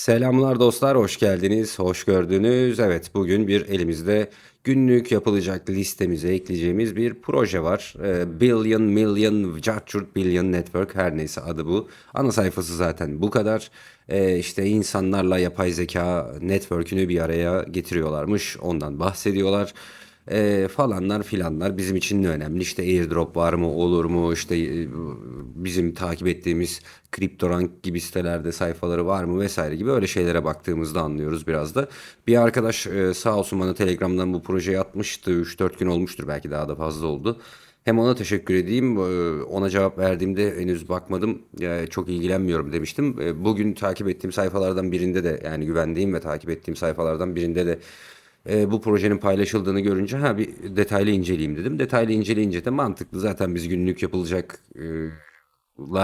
Selamlar dostlar, hoş geldiniz, hoş gördünüz. Evet, bugün bir elimizde günlük yapılacak listemize ekleyeceğimiz bir proje var. Ee, Billion, Million, Jarchurt Billion Network her neyse adı bu. Ana sayfası zaten bu kadar. Ee, işte insanlarla yapay zeka network'ünü bir araya getiriyorlarmış, ondan bahsediyorlar e, falanlar filanlar bizim için ne önemli? İşte airdrop var mı, olur mu? İşte e, bizim takip ettiğimiz CryptoRank gibi sitelerde sayfaları var mı vesaire gibi öyle şeylere baktığımızda anlıyoruz biraz da. Bir arkadaş e, sağ olsun bana Telegram'dan bu projeyi atmıştı. 3-4 gün olmuştur belki daha da fazla oldu. Hem ona teşekkür edeyim. Ona cevap verdiğimde henüz bakmadım. Çok ilgilenmiyorum demiştim. Bugün takip ettiğim sayfalardan birinde de yani güvendiğim ve takip ettiğim sayfalardan birinde de e, bu projenin paylaşıldığını görünce ha bir detaylı inceleyeyim dedim. Detaylı inceleyince de mantıklı. Zaten biz günlük yapılacak e,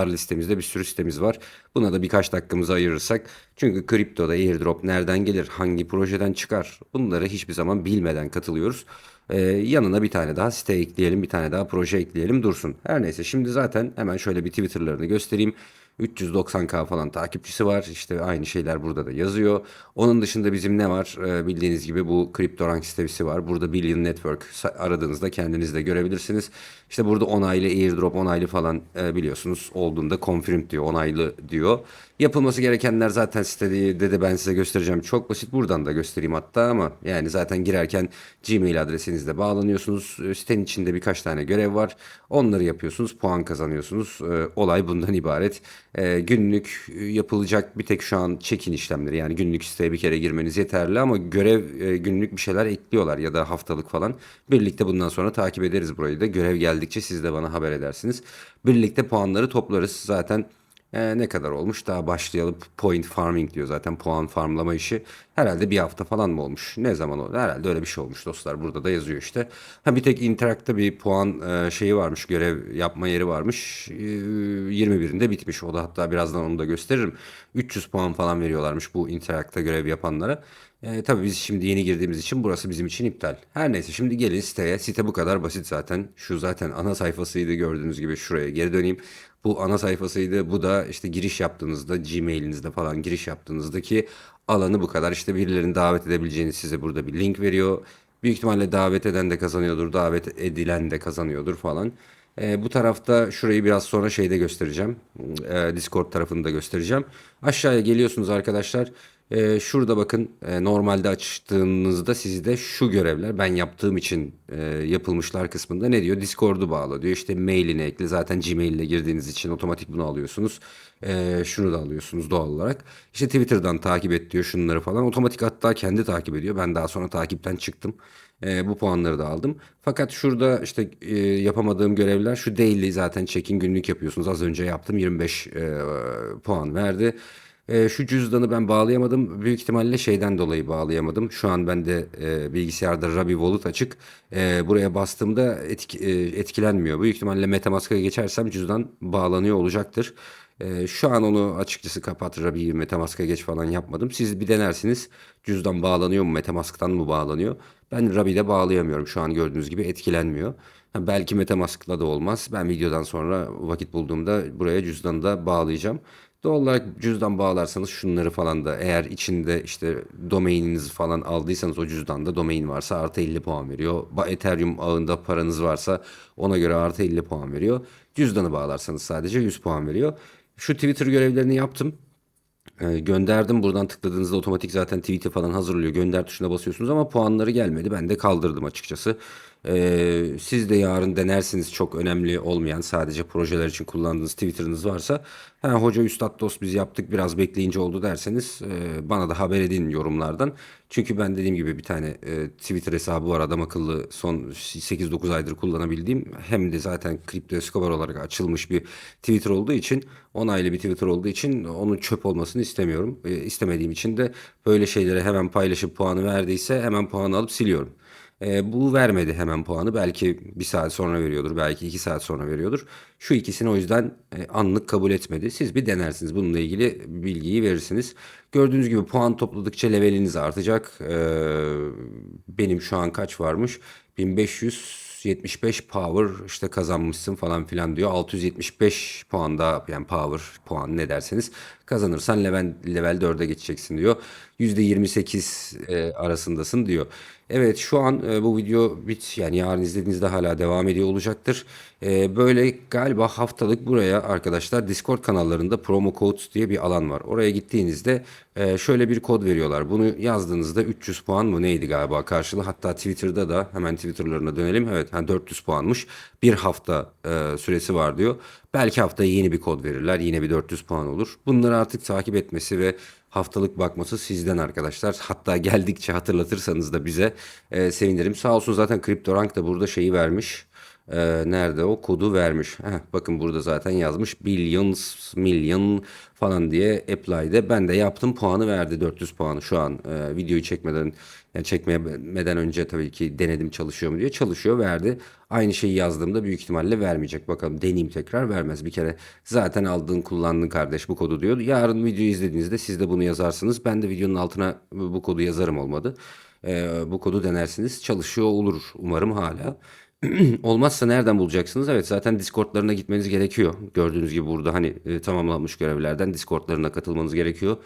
listemizde bir sürü sitemiz var. Buna da birkaç dakikamızı ayırırsak. Çünkü kriptoda airdrop nereden gelir, hangi projeden çıkar bunları hiçbir zaman bilmeden katılıyoruz. E, yanına bir tane daha site ekleyelim, bir tane daha proje ekleyelim dursun. Her neyse şimdi zaten hemen şöyle bir Twitter'larını göstereyim. 390k falan takipçisi var. İşte aynı şeyler burada da yazıyor. Onun dışında bizim ne var? Ee, bildiğiniz gibi bu CryptoRank sitesi var. Burada Billion Network aradığınızda kendiniz de görebilirsiniz. İşte burada onaylı airdrop onaylı falan e, biliyorsunuz olduğunda confirm diyor onaylı diyor. Yapılması gerekenler zaten sitede de ben size göstereceğim. Çok basit buradan da göstereyim hatta ama yani zaten girerken Gmail adresinizle bağlanıyorsunuz. E, Sitenin içinde birkaç tane görev var. Onları yapıyorsunuz. Puan kazanıyorsunuz. E, Olay bundan ibaret. E, Günlük yapılacak bir tek şu an check-in işlemleri. Yani günlük siteye bir kere girmeniz yeterli ama görev e, günlük bir şeyler ekliyorlar ya da haftalık falan. Birlikte bundan sonra takip ederiz burayı da. Görev geldikçe siz de bana haber edersiniz. Birlikte puanları toplarız. Zaten ee, ne kadar olmuş? Daha başlayalım. Point farming diyor zaten puan farmlama işi. Herhalde bir hafta falan mı olmuş? Ne zaman oldu? Herhalde öyle bir şey olmuş dostlar. Burada da yazıyor işte. Ha bir tek Interact'ta bir puan e, şeyi varmış. Görev yapma yeri varmış. E, 21'inde bitmiş. O da hatta birazdan onu da gösteririm. 300 puan falan veriyorlarmış bu Interact'ta görev yapanlara. E, tabii biz şimdi yeni girdiğimiz için burası bizim için iptal. Her neyse şimdi gelin siteye. Site bu kadar basit zaten. Şu zaten ana sayfasıydı gördüğünüz gibi şuraya geri döneyim. Bu ana sayfasıydı. Bu da işte giriş yaptığınızda Gmail'inizde falan giriş yaptığınızdaki alanı bu kadar. İşte birilerini davet edebileceğiniz size burada bir link veriyor. Büyük ihtimalle davet eden de kazanıyordur, davet edilen de kazanıyordur falan. Ee, bu tarafta şurayı biraz sonra şeyde göstereceğim. Ee, Discord tarafını da göstereceğim. Aşağıya geliyorsunuz arkadaşlar. Ee, şurada bakın e, normalde açtığınızda sizde şu görevler ben yaptığım için e, yapılmışlar kısmında ne diyor? Discord'u bağla diyor. İşte mailini ekle. Zaten Gmail ile girdiğiniz için otomatik bunu alıyorsunuz. Ee, şunu da alıyorsunuz doğal olarak. İşte Twitter'dan takip et diyor şunları falan. Otomatik hatta kendi takip ediyor. Ben daha sonra takipten çıktım. Ee, bu puanları da aldım. Fakat şurada işte e, yapamadığım görevler şu daily zaten check-in günlük yapıyorsunuz. Az önce yaptım 25 e, puan verdi. E, şu cüzdanı ben bağlayamadım. Büyük ihtimalle şeyden dolayı bağlayamadım. Şu an bende e, bilgisayarda Rabi Wallet açık. E, buraya bastığımda etki- e, etkilenmiyor. Büyük ihtimalle MetaMask'a geçersem cüzdan bağlanıyor olacaktır. E, şu an onu açıkçası kapat Rabi'yi MetaMask'a geç falan yapmadım. Siz bir denersiniz. Cüzdan bağlanıyor mu? MetaMask'tan mı bağlanıyor? Ben Rabi'de bağlayamıyorum. Şu an gördüğünüz gibi etkilenmiyor. Ha, belki MetaMask'la da olmaz. Ben videodan sonra vakit bulduğumda buraya cüzdanı da bağlayacağım. Doğal olarak cüzdan bağlarsanız şunları falan da eğer içinde işte domaininizi falan aldıysanız o cüzdanda domain varsa artı 50 puan veriyor. Ethereum ağında paranız varsa ona göre artı 50 puan veriyor. Cüzdanı bağlarsanız sadece 100 puan veriyor. Şu Twitter görevlerini yaptım. E, gönderdim buradan tıkladığınızda otomatik zaten tweet'i falan hazırlıyor. Gönder tuşuna basıyorsunuz ama puanları gelmedi. Ben de kaldırdım açıkçası. E, siz de yarın denersiniz çok önemli olmayan sadece projeler için kullandığınız Twitter'ınız varsa ha, hoca üstad dost biz yaptık biraz bekleyince oldu derseniz e, bana da haber edin yorumlardan. Çünkü ben dediğim gibi bir tane e, Twitter hesabı var adam akıllı son 8-9 aydır kullanabildiğim hem de zaten Crypto Escobar olarak açılmış bir Twitter olduğu için onaylı bir Twitter olduğu için onun çöp olmasını istemiyorum. E, istemediğim için de böyle şeylere hemen paylaşıp puanı verdiyse hemen puanı alıp siliyorum. E, bu vermedi hemen puanı. Belki bir saat sonra veriyordur. Belki iki saat sonra veriyordur. Şu ikisini o yüzden e, anlık kabul etmedi. Siz bir denersiniz. Bununla ilgili bilgiyi verirsiniz. Gördüğünüz gibi puan topladıkça leveliniz artacak. E, benim şu an kaç varmış? 1500 675 power işte kazanmışsın falan filan diyor. 675 puanda yani power puan ne derseniz kazanırsan level, level 4'e geçeceksin diyor. %28 e, arasındasın diyor. Evet şu an e, bu video bit yani yarın izlediğinizde hala devam ediyor olacaktır. E, böyle galiba haftalık buraya arkadaşlar Discord kanallarında promo codes diye bir alan var. Oraya gittiğinizde e, şöyle bir kod veriyorlar. Bunu yazdığınızda 300 puan mı neydi galiba karşılığı. Hatta Twitter'da da hemen Twitter'larına dönelim. Evet yani 400 puanmış. Bir hafta e, süresi var diyor. Belki haftaya yeni bir kod verirler. Yine bir 400 puan olur. Bunları artık takip etmesi ve haftalık bakması sizden arkadaşlar. Hatta geldikçe hatırlatırsanız da bize e, sevinirim. Sağ olsun zaten CryptoRank da burada şeyi vermiş. E, nerede o kodu vermiş. Heh, bakın burada zaten yazmış billions, million falan diye apply'de. Ben de yaptım puanı verdi 400 puanı şu an e, videoyu çekmeden yani çekmeden önce tabii ki denedim çalışıyor mu diye çalışıyor verdi. Aynı şeyi yazdığımda büyük ihtimalle vermeyecek. Bakalım deneyeyim tekrar vermez. Bir kere zaten aldığın kullandın kardeş bu kodu diyor. Yarın videoyu izlediğinizde siz de bunu yazarsınız. Ben de videonun altına bu kodu yazarım olmadı. Ee, bu kodu denersiniz. Çalışıyor olur umarım hala. Olmazsa nereden bulacaksınız? Evet zaten Discord'larına gitmeniz gerekiyor. Gördüğünüz gibi burada hani e, tamamlanmış görevlerden Discord'larına katılmanız gerekiyor.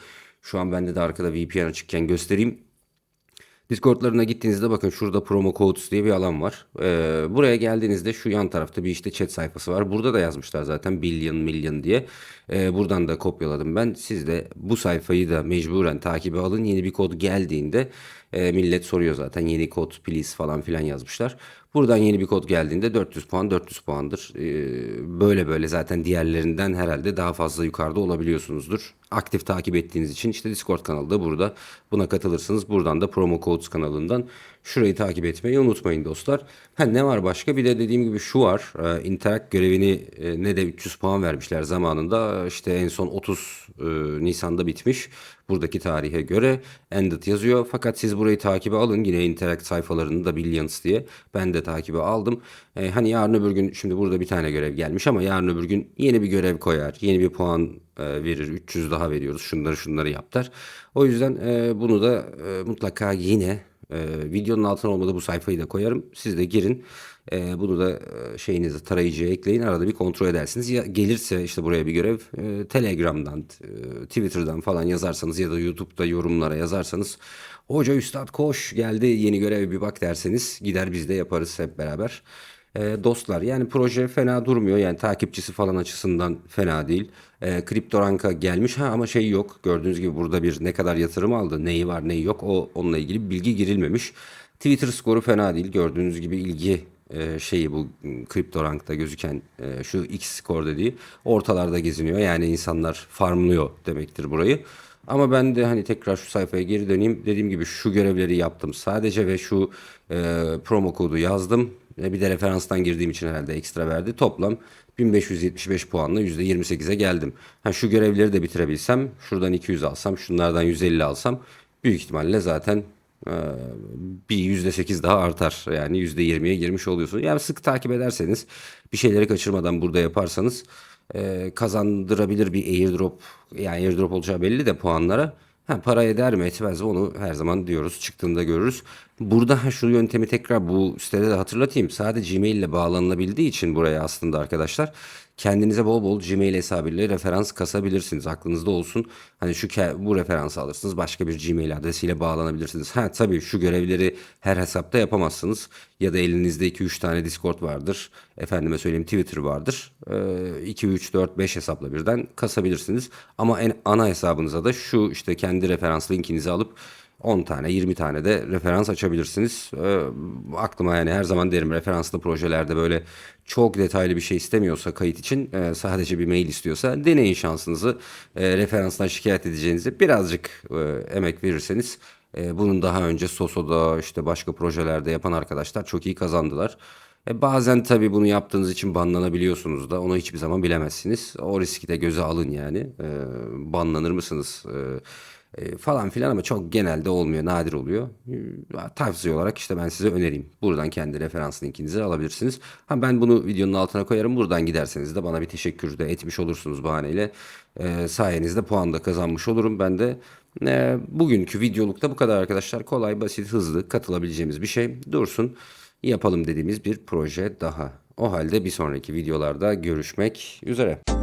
Şu an bende de arkada VPN açıkken göstereyim. Discord'larına gittiğinizde bakın şurada promo codes diye bir alan var. Ee, buraya geldiğinizde şu yan tarafta bir işte chat sayfası var. Burada da yazmışlar zaten billion million diye. Ee, buradan da kopyaladım ben. Siz de bu sayfayı da mecburen takibe alın. Yeni bir kod geldiğinde e, millet soruyor zaten yeni kod please falan filan yazmışlar. Buradan yeni bir kod geldiğinde 400 puan 400 puandır. Ee, böyle böyle zaten diğerlerinden herhalde daha fazla yukarıda olabiliyorsunuzdur. Aktif takip ettiğiniz için işte Discord kanalı da burada. Buna katılırsınız. Buradan da Promo Codes kanalından şurayı takip etmeyi unutmayın dostlar. Ha ne var başka? Bir de dediğim gibi şu var. Ee, Interact görevini e, ne de 300 puan vermişler zamanında. İşte en son 30 e, Nisan'da bitmiş. Buradaki tarihe göre ended yazıyor. Fakat siz burayı takibe alın. Yine Interact sayfalarını da Billions diye. Ben de takibe aldım. Ee, hani yarın öbür gün şimdi burada bir tane görev gelmiş ama yarın öbür gün yeni bir görev koyar. Yeni bir puan e, verir. 300 daha veriyoruz. Şunları şunları yap der. O yüzden e, bunu da e, mutlaka yine e, videonun altına olmadı bu sayfayı da koyarım. Siz de girin. E, bunu da e, şeyinizi tarayıcıya ekleyin. Arada bir kontrol edersiniz. Ya gelirse işte buraya bir görev e, Telegram'dan, e, Twitter'dan falan yazarsanız ya da YouTube'da yorumlara yazarsanız Hoca Üstad koş geldi yeni görev bir bak derseniz gider biz de yaparız hep beraber. E, dostlar yani proje fena durmuyor yani takipçisi falan açısından fena değil. E, Kriptoranka gelmiş ha ama şey yok gördüğünüz gibi burada bir ne kadar yatırım aldı neyi var neyi yok o onunla ilgili bilgi girilmemiş. Twitter skoru fena değil gördüğünüz gibi ilgi e, şeyi bu Kriptorank'ta gözüken e, şu X skor dediği ortalarda geziniyor yani insanlar farmlıyor demektir burayı. Ama ben de hani tekrar şu sayfaya geri döneyim. Dediğim gibi şu görevleri yaptım sadece ve şu e, promo kodu yazdım. Bir de referanstan girdiğim için herhalde ekstra verdi. Toplam 1575 puanla %28'e geldim. Ha, şu görevleri de bitirebilsem, şuradan 200 alsam, şunlardan 150 alsam büyük ihtimalle zaten e, bir %8 daha artar. Yani %20'ye girmiş oluyorsunuz. Yani sık takip ederseniz bir şeyleri kaçırmadan burada yaparsanız e, kazandırabilir bir airdrop yani airdrop olacağı belli de puanlara Ha, para eder mi etmez mi onu her zaman diyoruz çıktığında görürüz. Burada şu yöntemi tekrar bu sitede de hatırlatayım. Sadece Gmail ile bağlanılabildiği için buraya aslında arkadaşlar kendinize bol bol Gmail hesabıyla referans kasabilirsiniz. Aklınızda olsun. Hani şu bu referansı alırsınız. Başka bir Gmail adresiyle bağlanabilirsiniz. Ha tabii şu görevleri her hesapta yapamazsınız. Ya da elinizde 2-3 tane Discord vardır. Efendime söyleyeyim Twitter vardır. Ee, 2, 3, 4, 5 hesapla birden kasabilirsiniz. Ama en ana hesabınıza da şu işte kendi referans linkinizi alıp 10 tane 20 tane de referans açabilirsiniz. E, aklıma yani her zaman derim referanslı projelerde böyle çok detaylı bir şey istemiyorsa kayıt için e, sadece bir mail istiyorsa deneyin şansınızı. E, referanstan şikayet edeceğinizi birazcık e, emek verirseniz e, bunun daha önce Soso'da işte başka projelerde yapan arkadaşlar çok iyi kazandılar. E, bazen tabii bunu yaptığınız için banlanabiliyorsunuz da onu hiçbir zaman bilemezsiniz. O riski de göze alın yani. E, banlanır mısınız? E, e, falan filan ama çok genelde olmuyor, nadir oluyor. E, tavsiye olarak işte ben size önereyim. Buradan kendi referans linkinizi alabilirsiniz. Ha ben bunu videonun altına koyarım. Buradan giderseniz de bana bir teşekkür de etmiş olursunuz bahaneyle. E, sayenizde puan da kazanmış olurum. Ben de e, bugünkü videolukta bu kadar arkadaşlar. Kolay, basit, hızlı katılabileceğimiz bir şey. Dursun. yapalım dediğimiz bir proje daha. O halde bir sonraki videolarda görüşmek üzere.